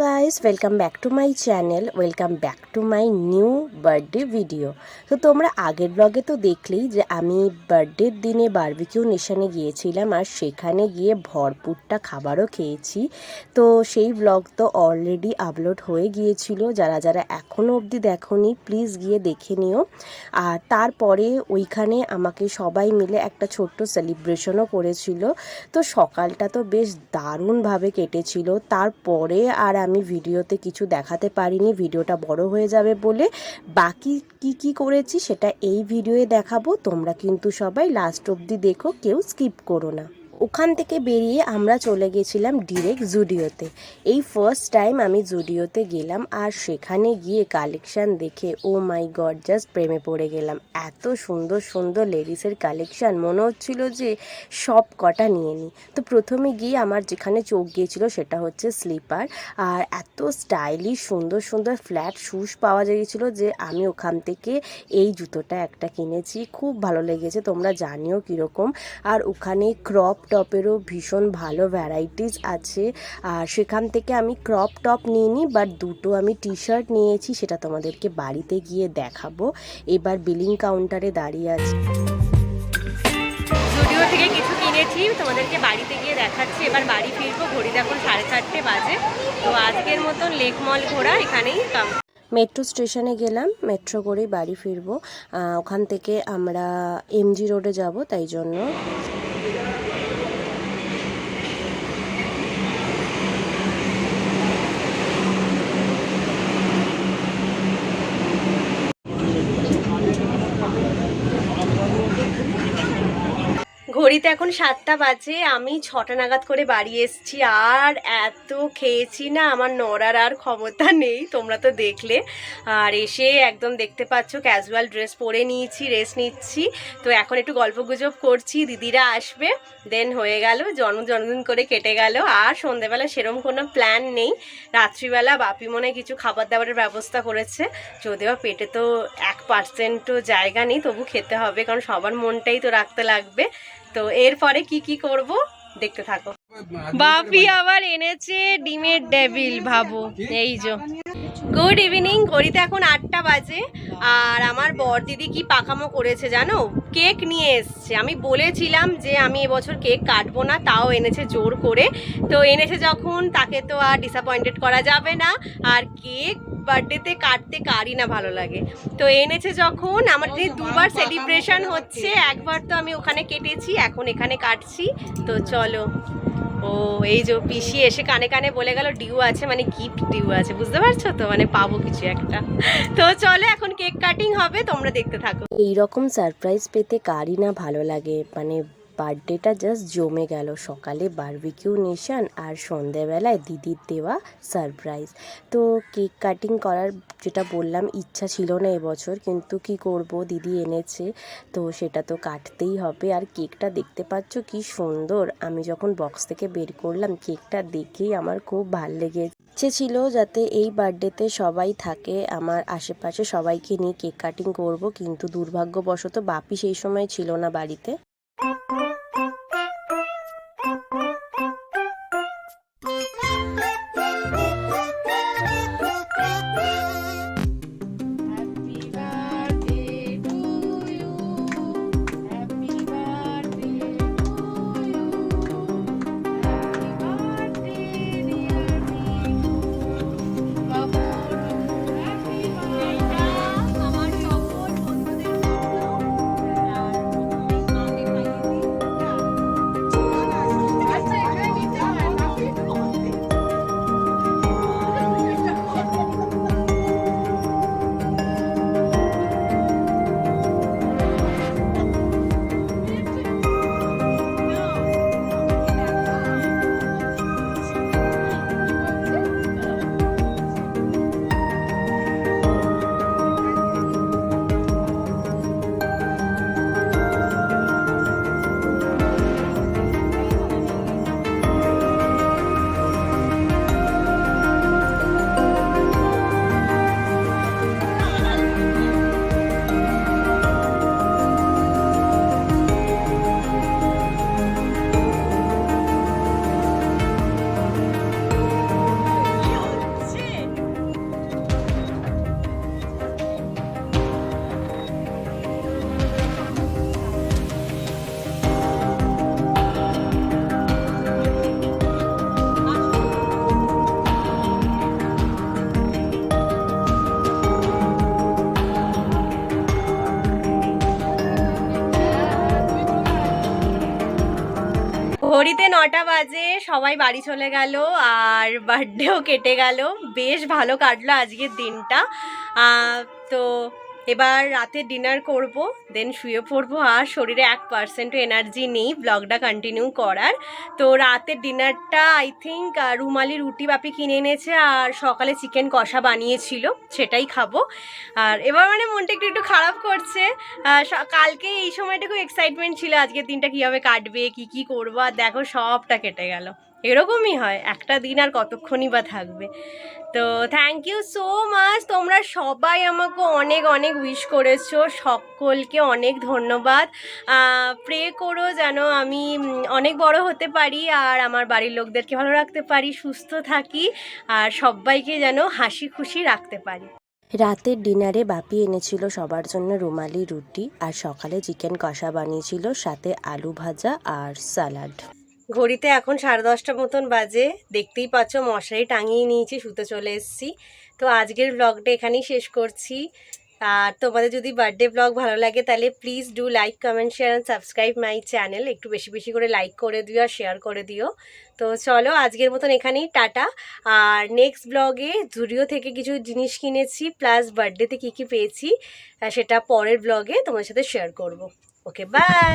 Guys welcome back to my channel welcome back to my new birthday video তো তোমরা আগের ব্লগে তো দেখলেই যে আমি বার্থডের দিনে বারবিকিউ নেশানে গিয়েছিলাম আর সেখানে গিয়ে ভরপুরটা খাবারও খেয়েছি। তো সেই ব্লগ তো অলরেডি আপলোড হয়ে গিয়েছিল। যারা যারা এখনও অবধি দেখোনি প্লিজ গিয়ে দেখে নিও। আর তারপরে ওইখানে আমাকে সবাই মিলে একটা ছোট্ট সেলিব্রেশনও করেছিল। তো সকালটা তো বেশ দারুণভাবে কেটেছিল। তারপরে আর আমি ভিডিওতে কিছু দেখাতে পারিনি, ভিডিওটা বড় হয়ে যাবে বলে। বাকি কি কি করেছি সেটা এই ভিডিওয়ে দেখাবো, তোমরা কিন্তু সবাই লাস্ট অবধি দেখো, কেউ স্কিপ করো না। ওখান থেকে বেরিয়ে আমরা চলে গেছিলাম ডিরেক্ট জুডিওতে। এই ফার্স্ট টাইম আমি জুডিওতে গেলাম আর সেখানে গিয়ে কালেকশান দেখে ও মাই গড জাস্ট প্রেমে পড়ে গেলাম। এত সুন্দর সুন্দর লেডিসের কালেকশান মনে হচ্ছিল যে সব কটা নিয়ে নিই তো প্রথমে গিয়ে আমার যেখানে চোখ গিয়েছিল সেটা হচ্ছে স্লিপার আর এত স্টাইলিশ সুন্দর সুন্দর ফ্ল্যাট শুজ পাওয়া গিয়েছিল যে আমি ওখান থেকে এই জুতোটা একটা কিনেছি। খুব ভালো লেগেছে, তোমরা জানিও কীরকম। আর ওখানে ক্রপ টপেরও ভীষণ ভালো ভ্যারাইটিস আছে। আর সেখান থেকে আমি ক্রপ টপ নিয়ে নিই বাট দুটো আমি টি শার্ট নিয়েছি সেটা তোমাদেরকে বাড়িতে গিয়ে দেখাবো। এবার বিলিং কাউন্টারে দাঁড়িয়ে আছি। জুডিও থেকে কিছু কিনেছি তোমাদেরকে বাড়িতে গিয়ে দেখাচ্ছি। এবার বাড়ি ফিরবো ঘড়িতে এখন সাড়ে চারটে বাজে। তো আজকের মতন লেক মল ঘোরা এখানেই কাম- মেট্রো স্টেশনে গেলাম মেট্রো করেই বাড়ি ফিরবো। ওখান থেকে আমরা এমজি রোডে যাব তাই জন্য। ঘড়িতে এখন সাতটা বাজে, আমি ছটা নাগাদ করে বাড়ি এসেছি। আর এত খেয়েছি না, আমার নড়ার আর ক্ষমতা নেই, তোমরা তো দেখলে। আর এসে একদম দেখতে পাচ্ছ ক্যাজুয়াল ড্রেস পরে নিয়েছি রেস্ট নিচ্ছি। তো এখন একটু গল্প গুজব করছি, দিদিরা আসবে দেন হয়ে গেল, জন্ম জন্মদিন করে কেটে গেল। আর সন্ধেবেলা সেরম কোনো প্ল্যান নেই। রাত্রিবেলা বাপি মনে কিছু খাবার দাবারের ব্যবস্থা করেছে, যদিও পেটে তো এক পার্সেন্টও জায়গা নেই, তবু খেতে হবে, কারণ সবার মনটাই তো রাখতে লাগবে। তো এরপরে কি কি করব দেখতে থাকো। বাপি আবার এনেছে ডিমের ডেভিল ভাবো এই যে। গুড ইভিনিং ঘড়িতে এখন আটটা বাজে, আর আমার বর দিদি কি পাকামো করেছে জানো? কেক নিয়ে এসছে। আমি বলেছিলাম যে আমি এবছর কেক কাটবো না, তাও এনেছে জোর করে। তো এনেছে যখন, তাকে তো আর ডিসঅ্যাপয়েন্টেড করা যাবে না। আর কেক বার্থডেতে কাটতে কারই না ভালো লাগে। তো এনেছে যখন, আমার যে দুবার সেলিব্রেশন হচ্ছে, একবার তো আমি ওখানে কেটেছি, এখন এখানে কাটছি। তো চলো। ও, এই যে পিসি এসে কানে কানে বলে গেল, ডিউ আছে। মানে গিফট ডিউ আছে, বুঝতে পারছ তো? মানে পাবো কিছু একটা। তো চলে, এখন কেক কাটিং হবে, তোমরা দেখতে থাকো। এই রকম সারপ্রাইজ পেতে কারই না ভালো লাগে। মানে বার্থডেটা জাস্ট জমে গেল। সকালে বারবিকিউ নেশান আর সন্ধেবেলায় দিদির দেওয়া সারপ্রাইজ তো কেক কাটিং করার যেটা বললাম, ইচ্ছা ছিল না এবছর, কিন্তু কি করব? দিদি এনেছে, তো সেটা তো কাটতেই হবে। আর কেকটা দেখতে পাচ্ছ কি সুন্দর। আমি যখন বক্স থেকে বের করলাম কেকটা দেখেই আমার খুব ভালো লেগেছে ইচ্ছে ছিল যাতে এই বার্থডেতে সবাই থাকে, আমার আশেপাশে সবাইকে নিয়ে কেক কাটিং করব, কিন্তু দুর্ভাগ্যবশত বাপি সেই সময় ছিল না বাড়িতে। ঘড়িতে নটা বাজে, সবাই বাড়ি চলে গেল আর বার্থডেও কেটে গেল। বেশ ভালো কাটলো আজকের দিনটা। তো এবার রাতে ডিনার করব দেন শুয়ে পড়ব আর শরীরে এক পার্সেন্টও এনার্জি নেই ব্লগটা কন্টিনিউ করার। তো রাতের ডিনারটা আই থিঙ্ক রুমালি রুটি বাপি কিনে এনেছে আর সকালে চিকেন কষা বানিয়েছিল, সেটাই খাব। আর এবার মানে মনটা একটু একটু খারাপ করছে। কালকে এই সময়টা খুব এক্সাইটমেন্ট ছিল, আজকের দিনটা কীভাবে কাটবে, কি কি করব, আর দেখো সবটা কেটে গেল। এরকমই হয়, একটা দিন আর কতক্ষণই বা থাকবে। তো থ্যাংক ইউ সো মাচ তোমরা সবাই আমাকে অনেক অনেক উইশ করেছ, সকলকে অনেক ধন্যবাদ। প্রে করো যেন আমি অনেক বড় হতে পারি আর আমার বাড়ির লোকদেরকে ভালো রাখতে পারি, সুস্থ থাকি আর সবাইকে যেন হাসি খুশি রাখতে পারি। রাতের ডিনারে বাপি এনেছিল সবার জন্য রুমালি রুটি আর সকালে চিকেন কষা বানিয়েছিল, সাথে আলু ভাজা আর স্যালাড ঘড়িতে এখন সাড়ে দশটা মতন বাজে। দেখতেই পাচ্ছ মশারি টাঙিয়ে নিয়েছি শুতে চলে এসেছি। তো আজকের ব্লগটা এখানেই শেষ করছি। আর তোমাদের যদি বার্থডে ব্লগ ভালো লাগে, তাহলে please do like comment share and subscribe my channel একটু বেশি বেশি করে লাইক করে দিও আর শেয়ার করে দিও। তো চলো আজকের মতন এখানেই, টাটা। আর নেক্সট ব্লগে জুডিও থেকে কিছু জিনিস কিনেছি প্লাস বার্থডেতে কী কী পেয়েছি সেটা পরের ব্লগে তোমার সাথে শেয়ার করব। Okay bye